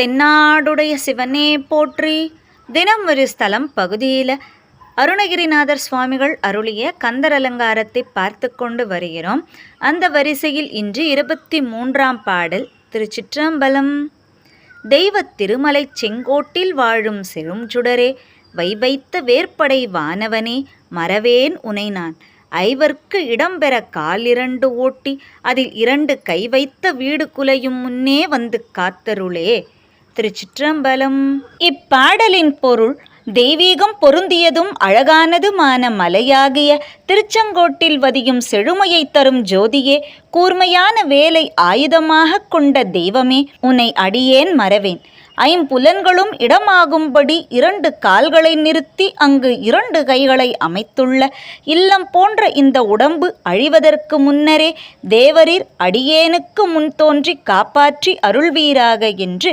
தென்னாடுடைய சிவனே போற்றி. தினம் ஒரு ஸ்தலம் பகுதியில். அருணகிரிநாதர் சுவாமிகள் அருளிய கந்தர் அலங்காரத்தை பார்த்து கொண்டு வருகிறோம். அந்த வரிசையில் இன்று இருபத்தி மூன்றாம் பாடல் திருச்சிற்றம்பலம். தெய்வத் திருமலை செங்கோட்டில் வாழும் செழும் சுடரே வைவைத்த வேற்படை வானவனே மறவேன் உனை நான். ஐவர்க்கு இடம்பெற கால் இரண்டு ஓட்டி அதில் இரண்டு கை வைத்த வீடு குலையும் முன்னே வந்து காத்தருளே. திருச்சிற்றம்பலம். இப்பாடலின் பொருள் தெய்வீகம் பொருந்தியதும் அழகானதுமான மலையாகிய திருச்செங்கோட்டில் வதியும் செழுமையை தரும் ஜோதியே கூர்மையான வேலை ஆயுதமாகக் கொண்ட தெய்வமே உன்னை அடியேன் மறவேன். ஐம்புலன்களும் இடமாகும்படி இரண்டு கால்களை நிறுத்தி அங்கு இரண்டு கைகளை அமைத்துள்ள இல்லம் போன்ற இந்த உடம்பு அழிவதற்கு முன்னரே தேவரீர் அடியேனுக்கு முன் தோன்றி காப்பாற்றி அருள்வீராக என்று